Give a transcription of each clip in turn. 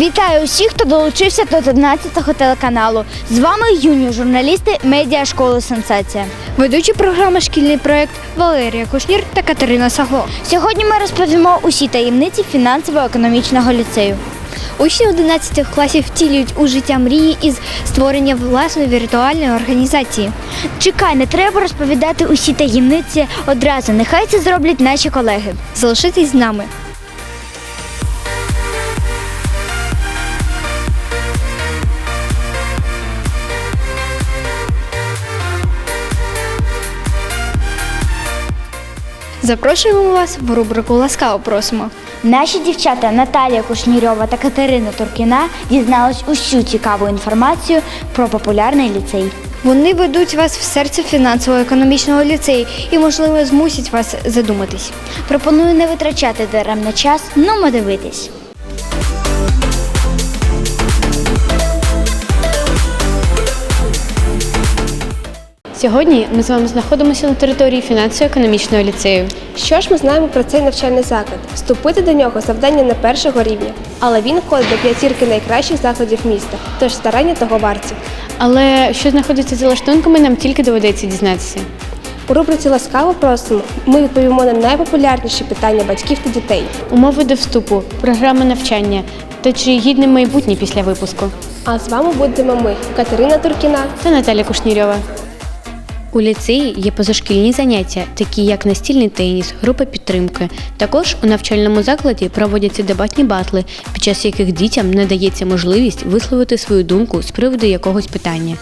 Вітаю усіх, хто долучився до 11-го телеканалу. З вами юні журналісти медіа школи Сенсація. Ведучі програми Шкільний проект Валерія Кушнір та Катерина Сагло. Сьогодні ми розповімо усі таємниці фінансово-економічного ліцею. Учні 11 класів втілюють у життя мрії із створення власної віртуальної організації. Чекай, не треба розповідати усі таємниці одразу. Нехай це зроблять наші колеги. Залишитись з нами. Запрошуємо вас в рубрику Ласкаво просимо. Наші дівчата Наталія Кушнірьова та Катерина Туркіна дізнались усю цікаву інформацію про популярний ліцей. Вони ведуть вас в серце фінансово-економічного ліцею і, можливо, змусять вас задуматись. Пропоную не витрачати даремно час, ну дивитись. Сьогодні ми з вами знаходимося на території фінансово-економічного ліцею. Що ж ми знаємо про цей навчальний заклад? Вступити до нього завдання не першого рівня, але він входить до п'ятірки найкращих закладів міста, тож старання того варті. Але що знаходиться за лаштунками, нам тільки доведеться дізнатися. У рубриці Ласкаво просимо ми відповімо на найпопулярніші питання батьків та дітей. Умови до вступу, програма навчання та чи гідне майбутнє після випуску. А з вами будемо ми, Катерина Туркіна. Та Наталя Кушнірьова. У ліцеї є позашкільні заняття, такі як настільний теніс, група підтримки. Також у навчальному закладі проводяться дебатні батли, під час яких дітям надається можливість висловити свою думку з приводу якогось питання.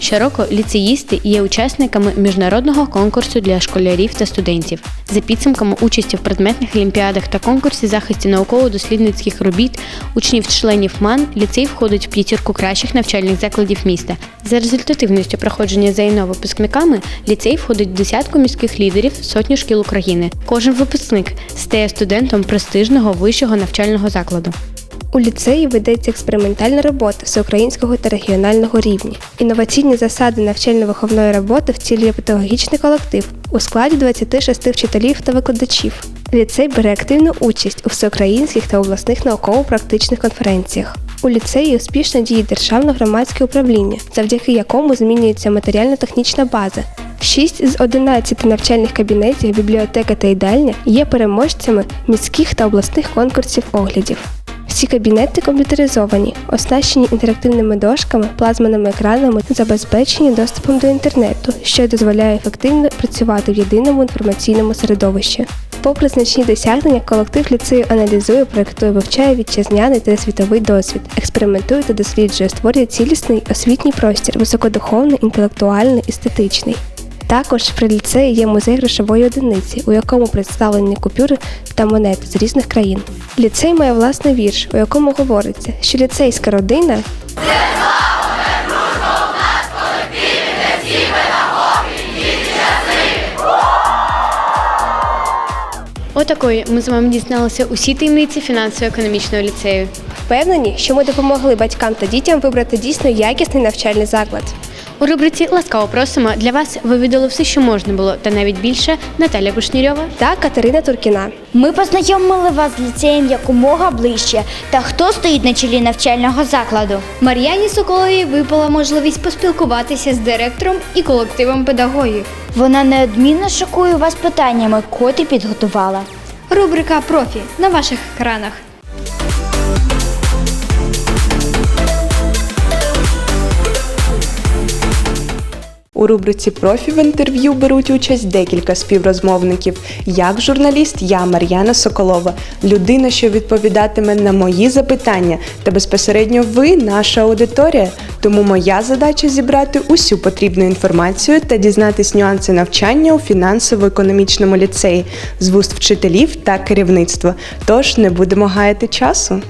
Щороку ліцеїсти є учасниками міжнародного конкурсу для школярів та студентів. За підсумками участі в предметних олімпіадах та конкурсі захисті науково-дослідницьких робіт учнів-членів МАН ліцей входить в п'ятірку кращих навчальних закладів міста. За результативністю проходження ЗНО випускниками ліцей входить в десятку міських лідерів сотні шкіл України. Кожен випускник стає студентом престижного вищого навчального закладу. У ліцеї ведеться експериментальна робота всеукраїнського та регіонального рівня. Інноваційні засади навчально-виховної роботи втілює педагогічний колектив у складі 26 вчителів та викладачів. Ліцей бере активну участь у всеукраїнських та обласних науково-практичних конференціях. У ліцеї успішно діє державне громадське управління, завдяки якому змінюється матеріально-технічна база. Шість з 11 навчальних кабінетів, бібліотека та їдальня є переможцями міських та обласних конкурсів оглядів. Всі кабінети комп'ютеризовані, оснащені інтерактивними дошками, плазменими екранами забезпечені доступом до інтернету, що дозволяє ефективно працювати в єдиному інформаційному середовищі. Попри значні досягнення, колектив ліцею аналізує, проєктує, вивчає вітчизняний та світовий досвід, експериментує та досліджує, створює цілісний освітній простір, високодуховний, інтелектуальний, естетичний. Також при ліцеї є музей грошової одиниці, у якому представлені купюри та монети з різних країн. Ліцей має власний вірш, у якому говориться, що ліцейська родина Отакої ми з вами дізналися усі таємниці фінансово-економічного ліцею. впевнені, що ми допомогли батькам та дітям вибрати дійсно якісний навчальний заклад. У рубриці Ласкаво просимо для вас вивідали все, що можна було, та навіть більше Наталя Кушнірьова. Та Катерина Туркіна. Ми познайомили вас з ліцеєм якомога ближче. Та хто стоїть на чолі навчального закладу? Мар'яні Соколовій випала можливість поспілкуватися з директором і колективом педагогів. Вона неодмінно шокує вас питаннями, котрі підготувала. Рубрика Профі на ваших екранах. У рубриці Профі в інтерв'ю беруть участь декілька співрозмовників. Як журналіст, я Мар'яна Соколова, людина, що відповідатиме на мої запитання, та безпосередньо ви наша аудиторія. Тому моя задача зібрати усю потрібну інформацію та дізнатись нюанси навчання у фінансово-економічному ліцеї з вуст вчителів та керівництва. Тож не будемо гаяти часу.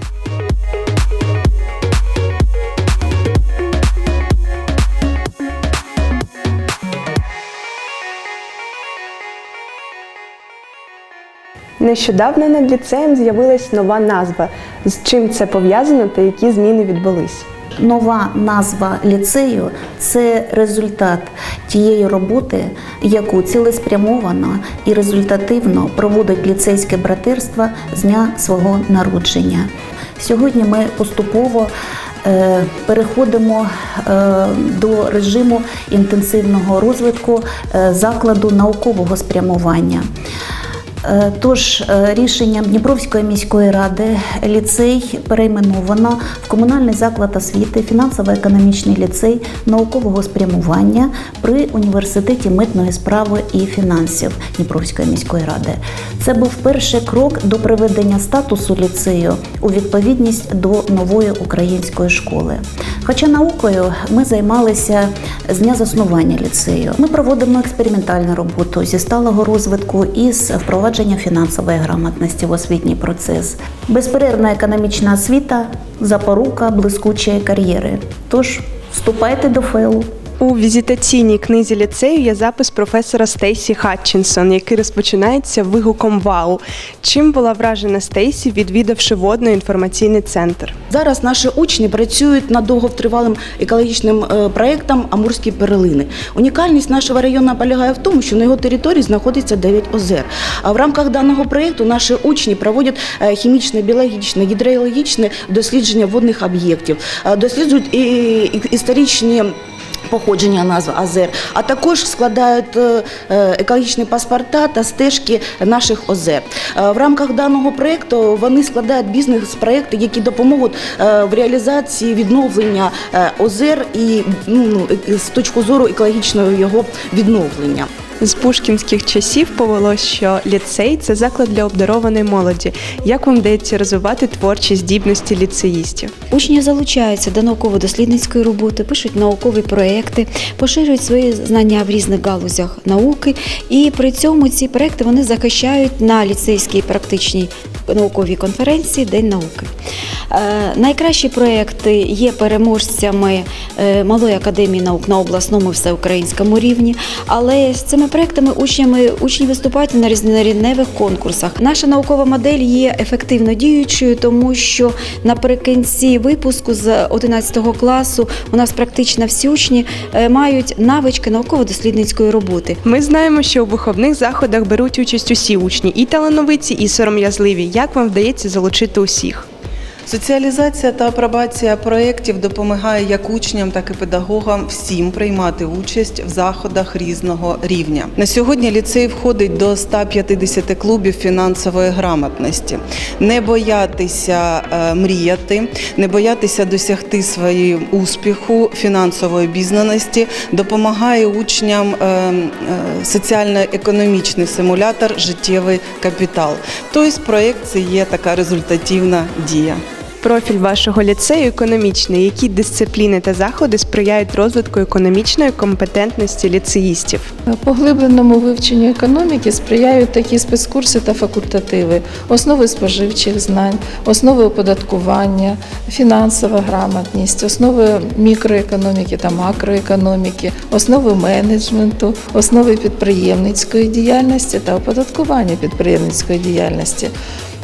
Нещодавно над ліцеєм з'явилась нова назва. З чим це пов'язано та які зміни відбулись? Нова назва ліцею це результат тієї роботи, яку цілеспрямовано і результативно проводить ліцейське братерство з дня свого народження. Сьогодні ми поступово е, переходимо е, до режиму інтенсивного розвитку е, закладу наукового спрямування. Е, Тож е, рішенням Дніпровської міської ради ліцей перейменовано в комунальний заклад освіти, фінансово-економічний ліцей наукового спрямування при університеті митної справи і фінансів Дніпровської міської ради. Це був перший крок до приведення статусу ліцею у відповідність до нової української школи. Хоча наукою ми займалися з дня заснування ліцею. Ми проводимо експериментальну роботу зі сталого розвитку і з впровадження фінансової грамотності в освітній процес. Безперервна економічна освіта запорука блискучої кар'єри. Тож вступайте до ФЕУ. У візитаційній книзі ліцею є запис професора Стейсі Хатчинсон, який розпочинається вигуком Вау. Чим була вражена Стейсі, відвідавши водно-інформаційний центр? Зараз наші учні працюють над довготривалим екологічним е, проєктом Амурські перлини. Унікальність нашого району полягає в тому, що на його території знаходиться 9 озер. А в рамках даного проєкту наші учні проводять е, хімічне, біологічне, гідрологічне дослідження водних об'єктів, е, досліджують і, історичні. Походження назв озер, а також складають е, е, екологічні паспорта та стежки наших озер. Е, В рамках даного проєкту вони складають бізнес-проєкти, які допоможуть в реалізації відновлення озер і ну, е, з точки зору екологічного його відновлення. З пушкінських часів повелось, що ліцей це заклад для обдарованої молоді. Як вам вдається розвивати творчі здібності ліцеїстів? Учні залучаються до науково-дослідницької роботи, пишуть наукові проекти, поширюють свої знання в різних галузях науки, і при цьому ці проекти вони захищають на ліцейській практичній науковій конференції День науки. Е, Найкращі проекти є переможцями е, Малої академії наук на обласному всеукраїнському рівні, але з цими проектами учнями учні виступають на різнорівневих конкурсах. Наша наукова модель є ефективно діючою, тому що наприкінці випуску з 11 класу у нас практично всі учні е, мають навички науково-дослідницької роботи. Ми знаємо, що у виховних заходах беруть участь усі учні, і талановиті, і сором'язливі. Як вам вдається залучити усіх? Соціалізація та апробація проєктів допомагає як учням, так і педагогам всім приймати участь в заходах різного рівня. На сьогодні ліцей входить до 150 клубів фінансової грамотності. Не боятися е, мріяти, не боятися досягти своєї успіху, фінансової обізнаності допомагає учням е, е, соціально-економічний симулятор Життєвий капітал. Тобто проєкт це є така результативна дія. Профіль вашого ліцею економічний. Які дисципліни та заходи сприяють розвитку економічної компетентності ліцеїстів? Поглибленому вивченню економіки сприяють такі спецкурси та факультативи, основи споживчих знань, основи оподаткування, фінансова грамотність, основи мікроекономіки та макроекономіки, основи менеджменту, основи підприємницької діяльності та оподаткування підприємницької діяльності.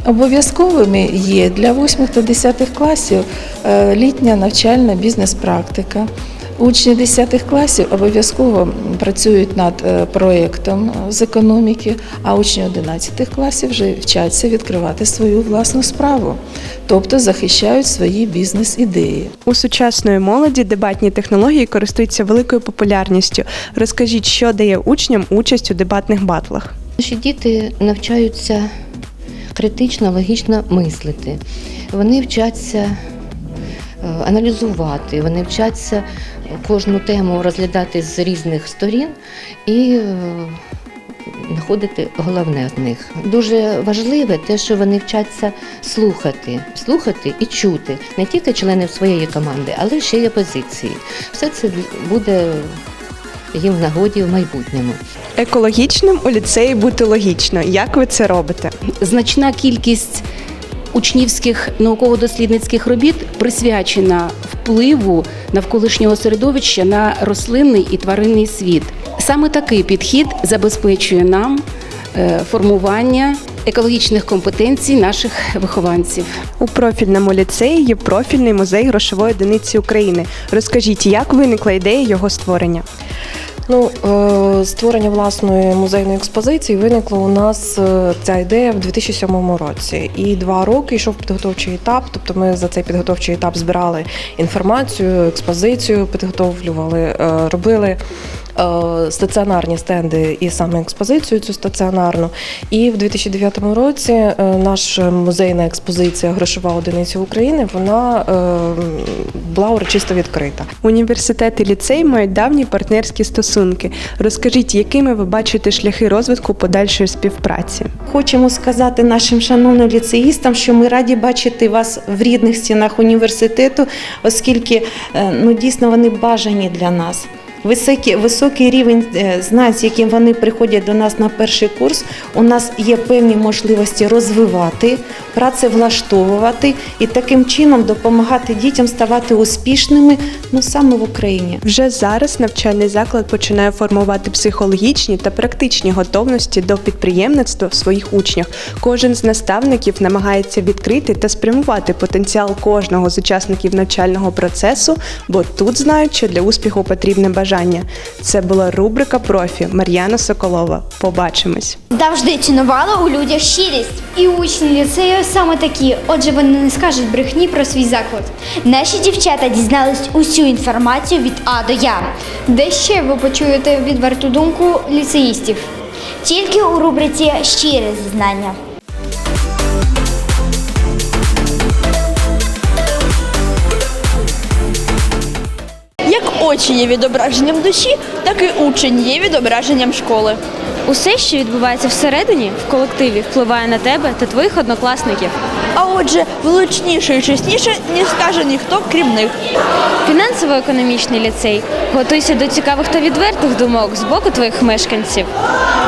Обов'язковими є для 8 та 10 класів е, літня навчальна бізнес-практика. Учні 10 класів обов'язково працюють над е, проєктом з економіки, а учні 11 класів вже вчаться відкривати свою власну справу, тобто захищають свої бізнес-ідеї. У сучасної молоді дебатні технології користуються великою популярністю. Розкажіть, що дає учням участь у дебатних батлах? Наші діти навчаються критично, логічно мислити. Вони вчаться е, аналізувати, вони вчаться кожну тему розглядати з різних сторін і е, знаходити головне з них. Дуже важливе те, що вони вчаться слухати, слухати і чути не тільки членів своєї команди, але ще й опозиції. Все це буде їм в нагоді в майбутньому. Екологічним у ліцеї бути логічно. Як ви це робите? Значна кількість учнівських науково-дослідницьких робіт присвячена впливу навколишнього середовища на рослинний і тваринний світ. Саме такий підхід забезпечує нам е, формування екологічних компетенцій наших вихованців. У профільному ліцеї є профільний музей грошової одиниці України. Розкажіть, як виникла ідея його створення? Ну, е, створення власної музейної експозиції виникло у нас е, ця ідея в 2007 році. І два роки йшов підготовчий етап. Тобто ми за цей підготовчий етап збирали інформацію, експозицію, підготовлювали, е, робили стаціонарні стенди і саме експозицію цю стаціонарну. І в 2009 році е, наша музейна експозиція Грошова одиниця України вона е, була урочисто відкрита. Університет і ліцей мають давні партнерські стосунки. Розкажіть, якими ви бачите шляхи розвитку подальшої співпраці? Хочемо сказати нашим шановним ліцеїстам, що ми раді бачити вас в рідних стінах університету, оскільки е, ну, дійсно вони бажані для нас. Високий, високий рівень е, знань, яким вони приходять до нас на перший курс, у нас є певні можливості розвивати, працевлаштовувати і таким чином допомагати дітям ставати успішними ну, саме в Україні. Вже зараз навчальний заклад починає формувати психологічні та практичні готовності до підприємництва в своїх учнях. Кожен з наставників намагається відкрити та спрямувати потенціал кожного з учасників навчального процесу, бо тут знають, що для успіху потрібне бажання. Це була рубрика профі Мар'яна Соколова. Побачимось. Завжди цінувала у людях щирість. І учні ліцею саме такі, отже, вони не скажуть брехні про свій заклад. Наші дівчата дізнались усю інформацію від А до Я. Де ще ви почуєте відверту думку ліцеїстів? Тільки у рубриці Щире зізнання. Очі є відображенням душі, так і учень є відображенням школи. Усе, що відбувається всередині, в колективі, впливає на тебе та твоїх однокласників. А отже, влучніше і чесніше, ніж скаже ніхто, крім них. Фінансово-економічний ліцей. Готуйся до цікавих та відвертих думок з боку твоїх мешканців.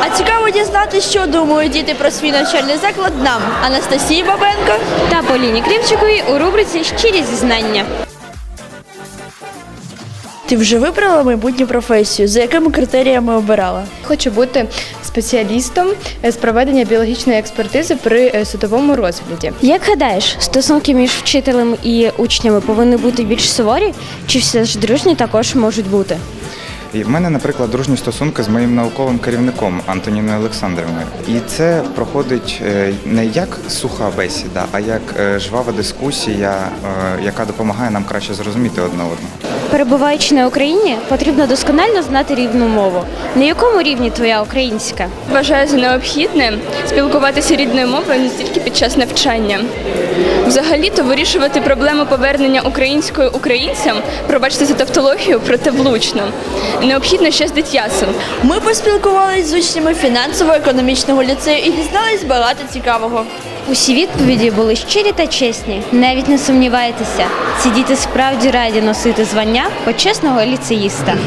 А цікаво дізнатися, що думають діти про свій навчальний заклад нам, Анастасії Бабенко. Та Поліні Кривчиковій у рубриці Щирі зізнання. Ти вже вибрала майбутню професію, за якими критеріями обирала? Хочу бути спеціалістом з проведення біологічної експертизи при е, судовому розгляді. Як гадаєш, стосунки між вчителем і учнями повинні бути більш суворі, чи все ж дружні також можуть бути? І в мене, наприклад, дружні стосунки з моїм науковим керівником Антоніною Олександрівною. І це проходить е, не як суха бесіда, а як е, жвава дискусія, яка допомагає нам краще зрозуміти одне одного. Перебуваючи на Україні, потрібно досконально знати рівну мову. На якому рівні твоя українська? Вважаю за необхідне спілкуватися рідною мовою не тільки під час навчання. Взагалі-то вирішувати проблему повернення українською українцям, пробачте за тавтологію, проте влучно. Необхідно ще з дитяцем. Ми поспілкувалися з учнями фінансово-економічного ліцею і дізнались багато цікавого. Усі відповіді були щирі та чесні. Навіть не сумнівайтеся, ці діти справді раді носити звання почесного ліцеїста.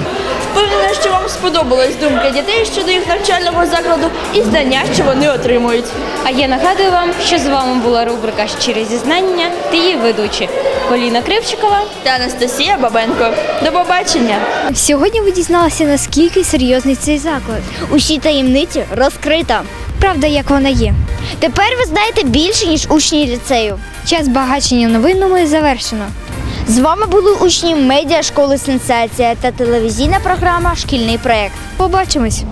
Що вам сподобалась думка дітей щодо їх навчального закладу і знання, що вони отримують. А я нагадую вам, що з вами була рубрика Щирі зізнання та її ведучі Поліна Кривчикова та Анастасія Бабенко. До побачення! Сьогодні ви дізналися, наскільки серйозний цей заклад. Усі таємниці розкрито. Правда, як вона є. Тепер ви знаєте більше, ніж учні ліцею. Час багачення новинами завершено. З вами були учні медіа школи Сенсація та телевізійна програма Шкільний проект. Побачимось!